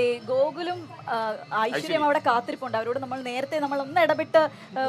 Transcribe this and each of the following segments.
ഈ ഗോകുലും ഐശ്വര്യം അവിടെ കാത്തിരിപ്പുണ്ട്. അവരോട് നമ്മൾ നേരത്തെ നമ്മൾ ഒന്ന് ഇടപെട്ട്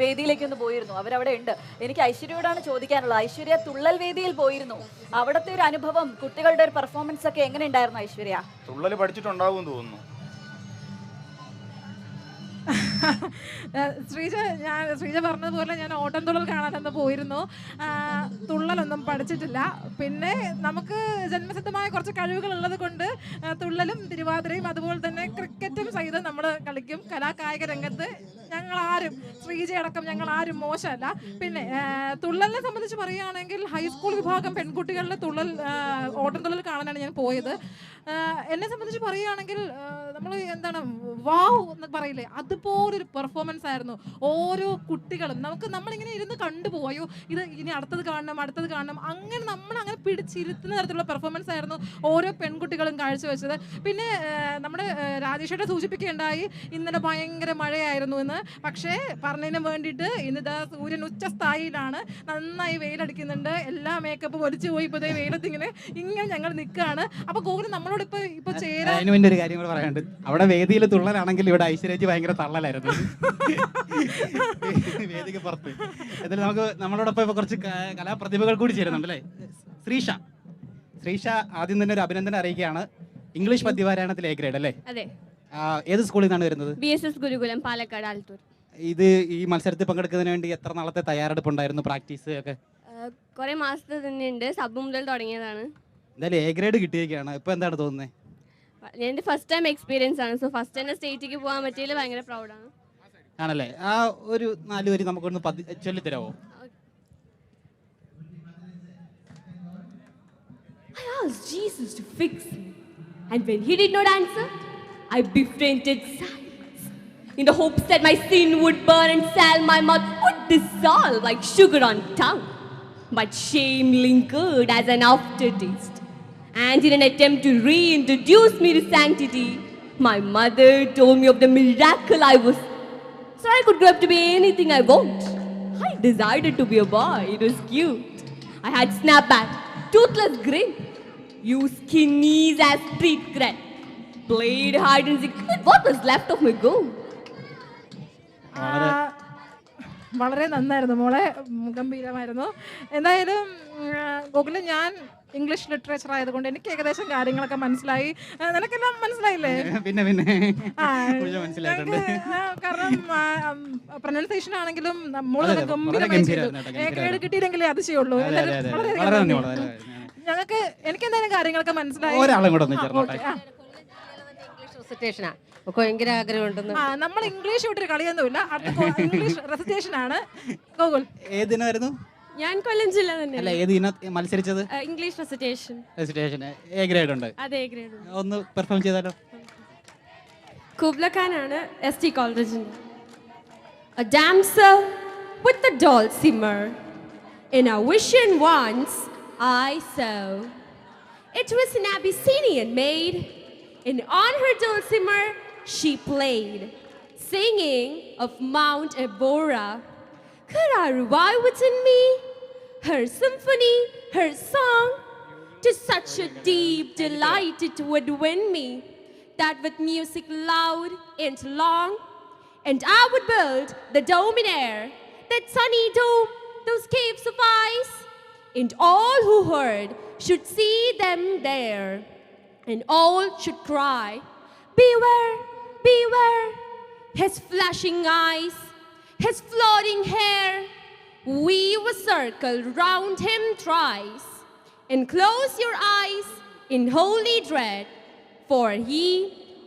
വേദിയിലേക്ക് ഒന്ന് പോയിരുന്നു. അവരവിടെ ഉണ്ട്. എനിക്ക് ഐശ്വര്യയോടാണ് ചോദിക്കാനുള്ളത്. ഐശ്വര്യ തുള്ളൽ വേദിയിൽ പോയിരുന്നു. അവിടുത്തെ ഒരു അനുഭവം കുട്ടികളുടെ ഒരു പെർഫോമൻസ് ഒക്കെ എങ്ങനെ ഉണ്ടായിരുന്നു ഐശ്വര്യ? തുള്ളൽ പഠിച്ചിട്ടുണ്ടാവും തോന്നുന്നു. ശ്രീജ ഞാൻ ശ്രീജ പറഞ്ഞതുപോലെ ഞാൻ ഓട്ടം തുള്ളൽ കാണാനൊന്ന് പോയിരുന്നു. തുള്ളലൊന്നും പഠിച്ചിട്ടില്ല. പിന്നെ നമുക്ക് ജന്മസിദ്ധമായ കുറച്ച് കഴിവുകൾ ഉള്ളത് കൊണ്ട് തുള്ളലും തിരുവാതിരയും അതുപോലെ തന്നെ ക്രിക്കറ്റും സഹിതം നമ്മൾ കളിക്കും. കലാകായിക രംഗത്ത് ഞങ്ങൾ ആരും ശ്രീജ അടക്കം ഞങ്ങൾ ആരും മോശമല്ല. പിന്നെ തുള്ളലിനെ സംബന്ധിച്ച് പറയുകയാണെങ്കിൽ ഹൈസ്കൂൾ വിഭാഗം പെൺകുട്ടികളുടെ തുള്ളൽ ഓട്ടം തുള്ളൽ കാണാനാണ് ഞാൻ പോയത്. എന്നെ സംബന്ധിച്ച് പറയുകയാണെങ്കിൽ നമ്മൾ എന്താണ് വാവ് എന്ന് പറയില്ലേ? അതുപോലൊരു പെർഫോമൻസ് ആയിരുന്നു. ഓരോ കുട്ടികളും നമുക്ക് നമ്മളിങ്ങനെ ഇരുന്ന് കണ്ടുപോകും. അയ്യോ ഇത് ഇനി അടുത്തത് കാണണം അടുത്തത് കാണണം. അങ്ങനെ നമ്മൾ അങ്ങനെ പിടിച്ചിരുത്തുന്ന തരത്തിലുള്ള പെർഫോമൻസ് ആയിരുന്നു ഓരോ പെൺകുട്ടികളും കാഴ്ചവെച്ചത്. പിന്നെ നമ്മുടെ രാജേഷേട്ട സൂചിപ്പിക്കുകയുണ്ടായി ഇന്നലെ ഭയങ്കര മഴയായിരുന്നു എന്ന്. പക്ഷേ പറഞ്ഞതിന് വേണ്ടിയിട്ട് ഇന്നിതാ സൂര്യൻ ഉച്ചസ്ഥായിലാണ് നന്നായി വെയിലടിക്കുന്നുണ്ട്. എല്ലാ മേക്കപ്പും ഒലിച്ചു പോയി. ഇപ്പോൾ വെയിലത്ത് ഇങ്ങനെ ഇങ്ങനെ ഞങ്ങൾ നിൽക്കുകയാണ്. അപ്പോൾ ഗോകുൽ നമ്മളോട് ഇപ്പൊ ഇപ്പൊ ചേരാൻ ഒരു കാര്യം കൂടെ പറയാനുണ്ട്. അവിടെ വേദിയിൽ തുള്ളലാണെങ്കിൽ ഇവിടെ ഐശ്വര്യജി ഭയങ്കര തള്ളലായിരുന്നു. വേദിക്ക് പുറത്ത്. എന്തായാലും നമുക്ക് നമ്മളോടൊപ്പം ഇപ്പൊ കുറച്ച് കലാപ്രതിഭകൾ കൂടി ചേരുന്നുണ്ട് അല്ലേ ശ്രീഷ. ശ്രീഷ ആദ്യം തന്നെ ഒരു അഭിനന്ദനം അറിയിക്കുകയാണ്. ഇംഗ്ലീഷ് പദ്യപാരായണത്തിൽ എ ഗ്രേഡ് അല്ലേ? ഏത് സ്കൂളിൽ നിന്നാണ് വരുന്നത്? B S S Gurukulam Palakkad Alathur. ഇത് ഈ മത്സരത്തിൽ പങ്കെടുക്കുന്നതിന് വേണ്ടി എത്ര നാളത്തെ തയ്യാറെടുപ്പ് ഉണ്ടായിരുന്നു പ്രാക്ടീസ് ഒക്കെ? കുറെ മാസത്തെ തന്നെ ഉണ്ട്. സബ് മുതൽ തുടങ്ങിയതാണ്. എന്തായാലും എ ഗ്രേഡ് കിട്ടിയേക്കാണ്. ഇപ്പൊ എന്താണ് തോന്നുന്നത് എൻ്റെ ഫസ്റ്റ് ടൈം എക്സ്പീരിയൻസ് ആണ് സോ ഫസ്റ്റ് തന്നെ സ്റ്റേറ്റിലേക്ക് പോകാൻ പറ്റിയതിൽ ഭയങ്കര പ്രൗഡാണ് ആണല്ലേ ആ ഒരു നാല് വരി നമുക്കൊന്ന് പതി ചൊല്ലിത്തരാമോ I asked Jesus to fix me. And when he did not answer, I befriended silence. In the hopes that my sin would burn and sal my mouth would dissolve like sugar on tongue. But shame lingered as an aftertaste. And in an attempt to reintroduce me to sanctity, my mother told me of the miracle I was. So I could grow up to be anything I want. I decided to be a boy. It was cute. I had snapback, toothless grin, used skinnies as street cred, played hide and seek with what was left of my goal. ആ, വളരെ നന്നായിരുന്നു. മോളെ ഗംഭീരമായിരുന്നു എന്തായാലും ഗൂഗിളിൽ ഞാൻ English literature ആയതുകൊണ്ട് എനിക്ക് ഏകദേശം കാര്യങ്ങളൊക്കെ മനസ്സിലായി. നിനക്കെല്ലാം മനസ്സിലായില്ലേ? പിന്നെ പിന്നെ. കാരണം പ്രൊനൗൺസിയേഷൻ ആണെങ്കിലും മോൾ വളരെ- ഗംഭീരമായി ചെയ്തു. എ ഗ്രേഡ് കിട്ടിയില്ലെങ്കിലേ അത് നന്ദി. ഞങ്ങൾക്ക് എനിക്ക് എന്തായാലും കാര്യങ്ങളൊക്കെ മനസ്സിലായി. ഒരാളും കൂടെ ഒന്ന് ആ, ചേർന്നോട്ടെ ഒക്കെ ഭയങ്കര ആഗ്രഹമുണ്ടെന്ന്. നമ്മൾ ഇംഗ്ലീഷ് വിട്ടൊരു കളിയൊന്നുമില്ല. ഇംഗ്ലീഷ് റെസിറ്റേഷൻ ആണ് ഗൂഗിൾ ഏതിനായിരുന്നു ഞാൻ കൊല്ലം ജില്ല തന്നെ അല്ല ഏത് ഇന മത്സരിച്ചത്? English recitation. Recitation. A grade ഉണ്ട്. അതെ ഗ്രേഡ് ഒന്ന് പെർഫോം ചെയ്താലോ? ആണ് എസ് ടി കോളേജിന്റെ A damsel with the doll simmer. In a vision once I saw. It was an Abyssinian maid, and on her dulcimer she played, singing of Mount Ebora. I revive within me her symphony, her song? To such a deep delight it would win me, that with music loud and long, and I would build the dome in air, that sunny dome, those caves of ice, and all who heard should see them there, and all should cry, Beware, beware, his flashing eyes, his floating hair, weave a circle round him thrice, and close your eyes in holy dread, for he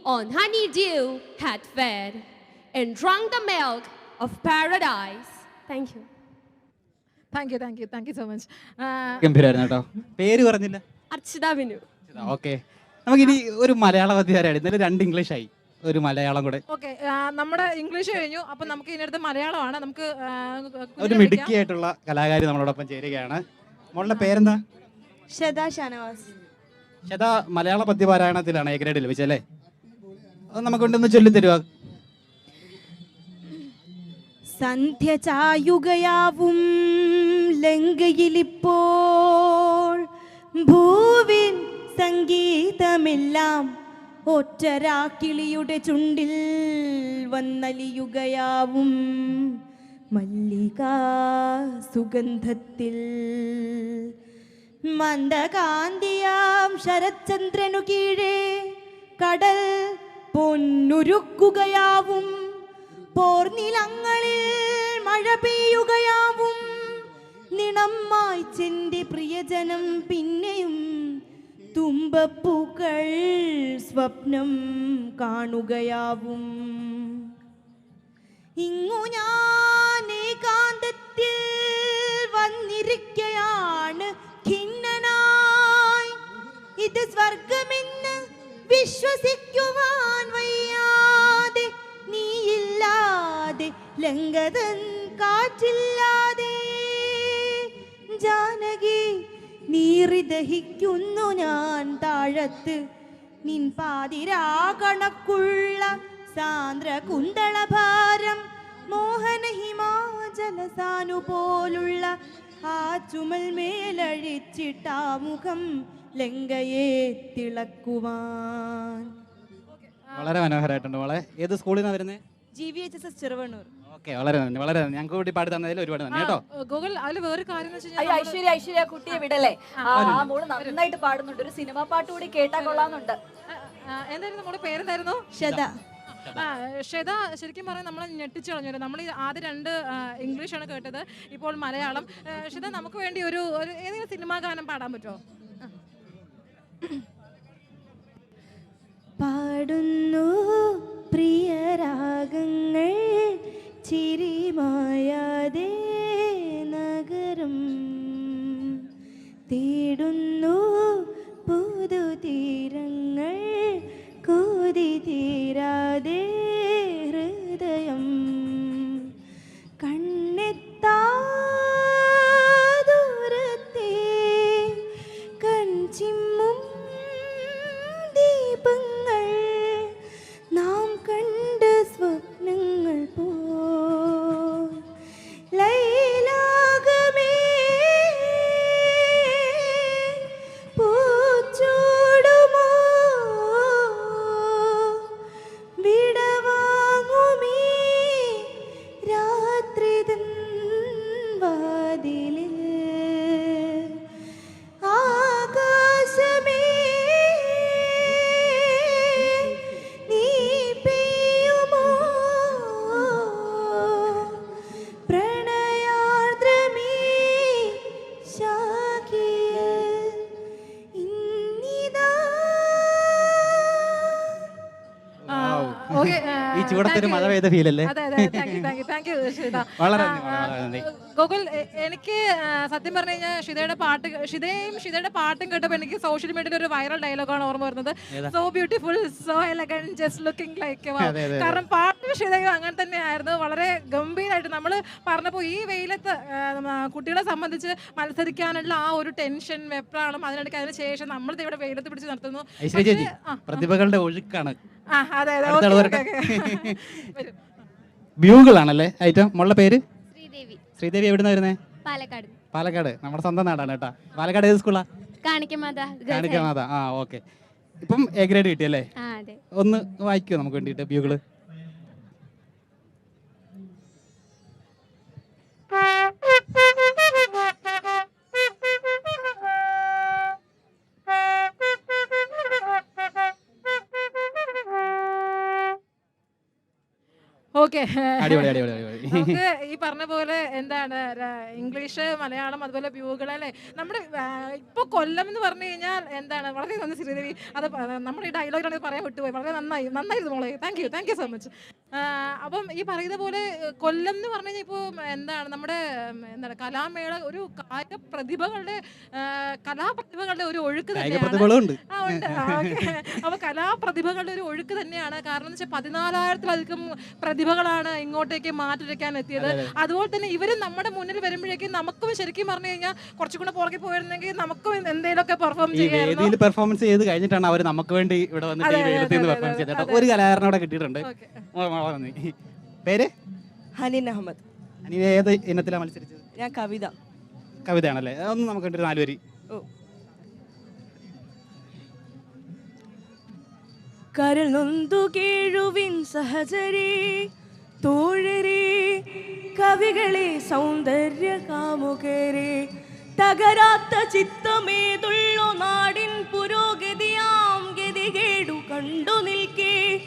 on honeydew had fed, and drunk the milk of paradise. Thank you. Thank you thank you thank you so much ഗംഭീരമായിരുന്നു കേട്ടോ പേര് പറഞ്ഞില്ല Archita Vinu. Okay നമുക്കിനി ഒരു മലയാള പദ്യമാരാണ് ഇന്നലെ രണ്ട് English ആയി ഒരു മലയാളം കൂടെ. ഓക്കെ നമ്മുടെ ഇംഗ്ലീഷ് കഴിഞ്ഞു. അപ്പൊ നമുക്ക് ഇതിനടുത്ത് മലയാളമാണ്. നമുക്ക് ഒരു മിടുക്കി ആയിട്ടുള്ള മിടുക്കിയായിട്ടുള്ള കലാകാരി നമ്മളോടൊപ്പം ചേരുകയാണ്. മോളുടെ പേരെന്താ? ഷദാ ഷാനവാസ്. ശതാ മലയാള പദ്യപാരായണത്തിലാണ് എ ഗ്രേഡ് ലഭിച്ചല്ലേ അത് നമുക്കൊണ്ടൊന്ന് ചൊല്ലിത്തരുക സന്ധ്യ ചായുകയാവും ലങ്കയിലിപ്പോൾ. ഭൂവിൻ സംഗീതമെല്ലാം ഒറ്റരാക്കിളിയുടെ ചുണ്ടിൽ വന്നലിയുകയാവും. മല്ലിക സുഗന്ധത്തിൽ. മന്ദകാന്തിയാം ശരത്ചന്ദ്രനു കീഴേ കടൽ പൊന്നുരുക്കുകയാവും. പോർനിലങ്ങളിൽ മഴ പെയ്യുകയാവും. നിണമായി ചെന്റെ പ്രിയജനം പിന്നെയും തുമ്പപ്പൂക്കൾ സ്വപ്നം കാണുകയാവും. ഇങ്ങു ഞാൻ ഏകാന്തത്തിൽ വന്നിരിക്കയാണ് ഖിന്നനായി. ഇത് സ്വർഗമെന്ന് വിശ്വസിക്കുവാൻ വയ്യാതെ നീയില്ലാതെ ലങ്കതൻ കാറ്റില്ലാതെ ജാനകി നീറിദഹിക്കുന്നു ഞാൻ താഴത്ത്. നിൻ പാതിരാകണക്കുള്ള സാന്ദ്ര കുന്തളഭാരം മോഹന ഹിമാചല സാനു പോലുള്ള ആ ചുമൽ മേലഴിച്ചിട്ടാ മുഖം ലങ്കയെ തിളക്കുവാൻ. വളരെ മനോഹരമായിട്ടുണ്ട് മോളെ. ഏത് സ്കൂളിൽ നിന്നാണ് വരുന്നത് G V H S S Cheruvannur. Okay വളരെ നന്ദി. വളരെ നന്ദി. ഞങ്ങൾക്ക് കൂടി പാടി തന്നതിൽ ഒരുപാട് നന്ദി കേട്ടോ. ഗൂഗിൾ അതിൽ വേറെ കാര്യം എന്ന് വെച്ച് ഐശ്വര്യ ഐശ്വര്യ കുട്ടിയെ വിടല്ലേ? ആ മോൾ നന്നായിട്ട് പാടുന്നുണ്ട്. ഒരു സിനിമ പാട്ട് കൂടി കേട്ടാ കൊള്ളാന്നുണ്ട് എന്തായിരുന്നു നമ്മുടെ പേരെന്തായിരുന്നു? ശത ആ ശ്വേത ശരിക്കും പറഞ്ഞാൽ നമ്മൾ ഞെട്ടിച്ചു കളഞ്ഞു. നമ്മൾ ആദ്യ രണ്ട് ഇംഗ്ലീഷാണ് കേട്ടത്. ഇപ്പോൾ മലയാളം. ആ, നമുക്ക് വേണ്ടി ഒരു ഒരു ഏതെങ്കിലും സിനിമാ ഗാനം പാടാൻ പറ്റുമോ? പാടുന്നു പ്രിയരാഗങ്ങൾ. ചിരിമായാതെ നഗരം തേടുന്നു ഈ ചൂടത്തൊരു മഴ പെയ്ത ഫീൽ അല്ലേ വളരെ ഗോകുൽ എനിക്ക് സത്യം പറഞ്ഞു കഴിഞ്ഞാൽ ഷിതയുടെ പാട്ട് ഷിതയും ഷിതയുടെ പാട്ടും കേട്ടപ്പോൾ എനിക്ക് സോഷ്യൽ മീഡിയയിൽ ഒരു വൈറൽ ഡയലോഗാണ് ഓർമ്മ വരുന്നത്. So beautiful so elegant just looking like. കാരണം പാട്ടും ഷിതയും അങ്ങനെ തന്നെയായിരുന്നു. വളരെ ഗംഭീരമായിട്ട് നമ്മൾ പറഞ്ഞപ്പോൾ ഈ വെയിലത്ത് കുട്ടികളെ സംബന്ധിച്ച് മത്സരിക്കാനുള്ള ആ ഒരു ടെൻഷൻ വെപ്രാളം അതിനിടയ്ക്ക് അതിന് ശേഷം നമ്മൾ ഇവിടെ വെയിലത്ത് പിടിച്ച് നിർത്തുന്നു. ആ, പ്രതിഭകളുടെ ഒഴുക്കാണ് ആ അതെ അതെ. അടുത്ത ആൾ വരട്ടെ. വരും ബ്യൂകളാണല്ലേ ഐറ്റം? മോളുടെ പേര്? ശ്രീദേവി. ശ്രീദേവി എവിടുന്ന വരുന്നേ? പാലക്കാട്. പാലക്കാട്. നമ്മുടെ സ്വന്തം നാടാണ് കേട്ടാ. പാലക്കാട് ഏത് സ്കൂളാ? കാണിക്കമാത. ആ ഓക്കെ. ഇപ്പം എ ഗ്രേഡ് കിട്ടിയല്ലേ? ആ അതെ. ഒന്ന് വായിക്കുമോ നമുക്ക് വേണ്ടിയിട്ട് ബ്യൂകൾ നമുക്ക് ഈ പറഞ്ഞ പോലെ എന്താണ് ഇംഗ്ലീഷ് മലയാളം അതുപോലെ ബ്യൂകൾ അല്ലേ? നമ്മുടെ ഇപ്പൊ കൊല്ലം എന്ന് പറഞ്ഞു കഴിഞ്ഞാൽ എന്താണ് വളരെ നന്ദി ശ്രീദേവി. അത് നമ്മുടെ ഈ ഡയലോഗിലാണ് പറയാൻ വിട്ടുപോയി. വളരെ നന്നായി നന്നായിരുന്നു മോളെ. Thank you thank you so much അപ്പം ഈ പറയുന്ന പോലെ കൊല്ലം എന്ന് പറഞ്ഞു കഴിഞ്ഞാൽ ഇപ്പോൾ എന്താണ് നമ്മുടെ എന്താണ് കലാമേള ഒരു കായിക പ്രതിഭകളുടെ കലാപ്രതിഭകളുടെ ഒരു ഒഴുക്ക് തന്നെയാണ്. ആ, ഉണ്ട്. അപ്പൊ കലാപ്രതിഭകളുടെ ഒരു ഒഴുക്ക് തന്നെയാണ്. കാരണം എന്ന് വെച്ചാൽ പതിനാലായിരത്തിലധികം പ്രതിഭകളാണ് ഇങ്ങോട്ടേക്ക് മാറ്റിരക്കാൻ എത്തിയത്. അതുപോലെ തന്നെ ഇവരും നമ്മുടെ മുന്നിൽ വരുമ്പോഴേക്കും നമുക്കും ശരിക്കും പറഞ്ഞു കഴിഞ്ഞാൽ കുറച്ചും കൂടെ പുറകെ പോയിരുന്നെങ്കിൽ നമുക്കും എന്തെങ്കിലുമൊക്കെ പെർഫോം ചെയ്യാം പെർഫോമൻസ് ചെയ്ത് കഴിഞ്ഞിട്ടാണ് അവർ നമുക്ക് വേണ്ടി ഇവിടെ വന്നിട്ട്. ഒരു കലാകാരനോടെ കിട്ടിയിട്ടുണ്ട്. നന്ദി. പേര്? ഹനീൻ അഹമ്മദ്. ഹനീൻ ഏത് ഇനത്തിലാണ് മത്സരിച്ചത്? ഞാൻ കവിത. കവിതയാണല്ലേ? ഒന്ന് നമുക്ക് ഒരു നാലുവരി ഓ. കരൾ നൊന്തു കേഴുവിൻ സഹചരേ തോഴരേ കവികളെ സൗന്ദര്യ കാമുകരെ തകരാത്ത ചിത്തമേതുള്ളു നാടിൻ പുരോഗതിയാം ഗതികേടു കണ്ടു നിൽക്കേ.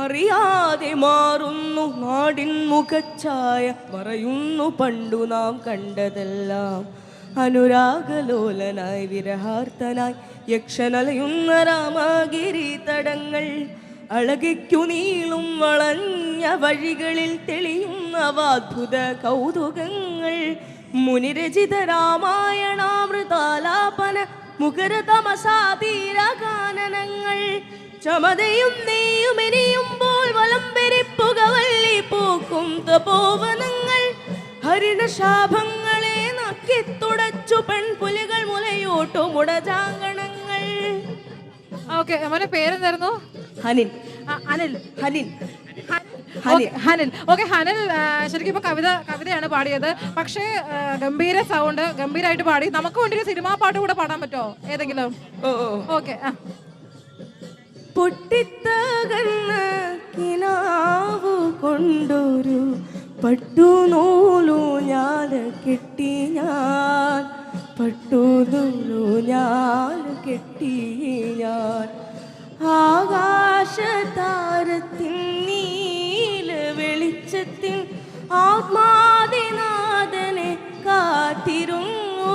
അറിയാതെ മാറുന്നു നാടിൻ മുഖച്ഛായ. മറയുന്നു പണ്ടു നാം കണ്ടതെല്ലാം അനുരാഗലോലനായി വിരഹാർത്തനായി. യക്ഷനലയുന്ന രാമഗിരി തടങ്ങൾ അളകിക്കു നീളും വളഞ്ഞ വഴികളിൽ തെളിയുന്ന അവാദ്ഭുത കൗതുകങ്ങൾ. മുനിരചിത രാമായണാമൃതാലാപന മുഖരതമസാതീരഗാനനങ്ങൾ ചമതയും നെയ്യും എരിയുമ്പോൾ വലം പെരിപ്പുകവള്ളി പൂക്കും തപോവനങ്ങൾ. ഹരിണശാഭങ്ങളെ നക്കിത്തുടച്ചു പെൺപുലികൾ മുലയോട്ടു മുടജാങ്കണങ്ങൾ ഓക്കെ മോനെ പേരെന്തായിരുന്നു? ഹനിൻ അനിൽ ഹനിൻ ഹനിൽ. ഓക്കെ ഹനിൽ ശരിക്കും ഇപ്പൊ കവിത കവിതയാണ് പാടിയത്. പക്ഷേ ഗംഭീര സൗണ്ട് ഗംഭീരമായിട്ട് പാടി. നമുക്ക് വേണ്ടി ഒരു സിനിമാ പാട്ട് കൂടെ പാടാൻ പറ്റുമോ? ഏതെങ്കിലും? ഓക്കെ ആ. പൊട്ടിത്തകർന്ന കിനാവു കൊണ്ടൊരു പട്ടുനൂലു ഞാൻ കെട്ടി ഞാൻ പട്ടുനൂലു ഞാൻ കെട്ടി ഞാൻ ആകാശതാരത്തിൻ നീല വെളിച്ചത്തിൻ ആത്മാദിനാഥനെ കാത്തിരുന്നു.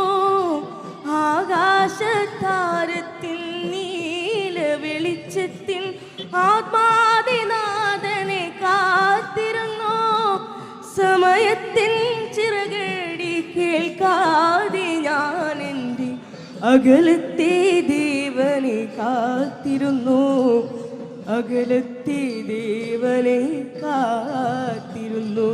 ആകാശതാരത്തിൻ അകലത്തെ ദേവനെ കാത്തിരുന്നു. അകലത്തെ ദേവനെ കാത്തിരുന്നു.